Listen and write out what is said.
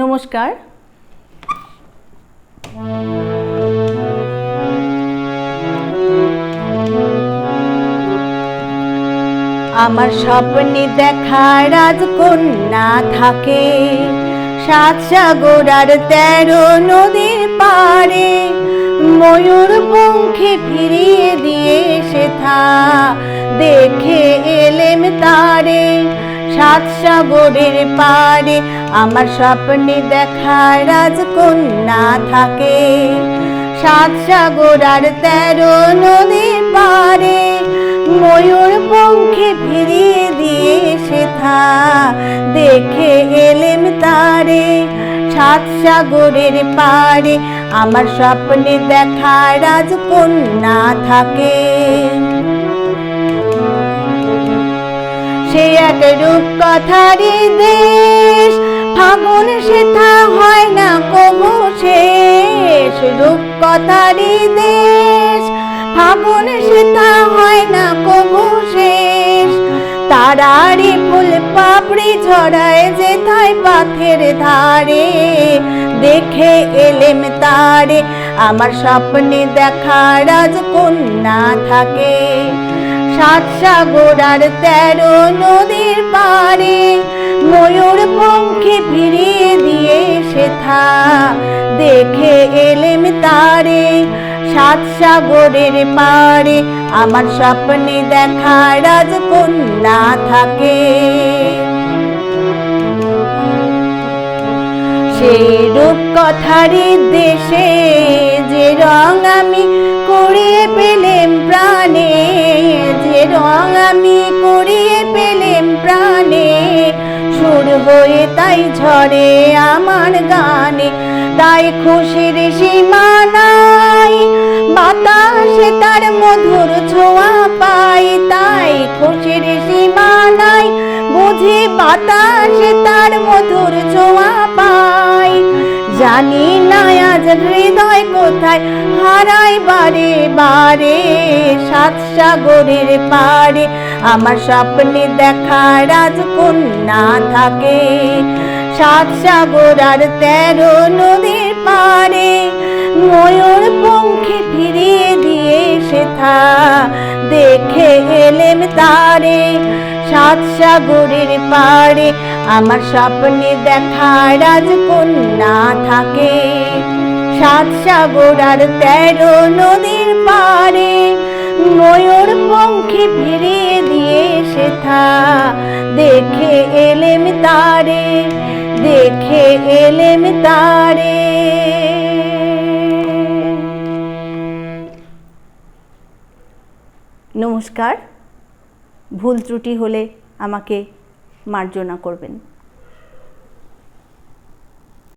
নমস্কার। আমার স্বপ্নে দেখা রাজকন্যা থাকে, সাত সাগর আর তেরো নদীর পারে ময়ূর পঙ্খে ফিরিয়ে দিয়ে সেথা দেখে এলেম তারে। সাত সাগরের পারে আমার স্বপ্নে দেখা রাজকন্যা থাকে। সাত সাগর আর তেরো নদীর পারে, ময়ূর পঙ্খে ফিরিয়ে দিয়ে সেথা দেখে এলেম তারে, সাত সাগরের পারে। আমার স্বপ্নে দেখা রাজকন্যা থাকে। সে এক রূপ কথারই দেশ ফাগুন হয় না কবু শেষ। রূপ কথারই দেশ ফাগুন সেথা হয় না কবু শেষ। তারারি ফুল পাপড়ি ঝরায় যেথায় পাথের ধারে। দেখে এলেম তারে, আমার স্বপ্নে দেখা রাজকন্যা থাকে। সাত সাগর আর তেরো নদীর পারে ময়ূর পঙ্খে ফিরিয়ে দিয়ে সেথা দেখে এলেম তারে, সাত সাগরের পারে আমার স্বপ্নে দেখা রাজকন্যা থাকে। সেই রূপ কথারি দেশে যে রং আমি করিয়ে পেলেম প্রাণে, যে রং আমি করিয়ে সুর হয়ে তাই ঝরে আমার গানে। তাই খুশির সীমা নাই, বাতাসে তার মধুর ছোঁয়া পাই। তাই খুশির সীমা নাই, বুঝি বাতাসে তার মধুর ছোঁয়া পাই। জানি না আজ হৃদয় কোথায় হারাই বারে বারে সাত সাগরের পারে আমার স্বপ্নে দেখা রাজকন্যা থাকে। সাত সাগর আর তেরো নদীর পারে ময়ূর পঙ্খে ফিরিয়ে দিয়ে সেথা দেখে এলেম তারে সাত সাগরের পারে আমার স্বপ্নে দেখা রাজকন্যা থাকে। সাত সাগর আর তেরো নদীর পারে ময়ূর পঙ্খে ফিরিয়ে সেথা দেখে এলেম তারে দেখে এলেম তারে। নমস্কার ভুল ত্রুটি হলে আমাকে মার্জনা করবেন।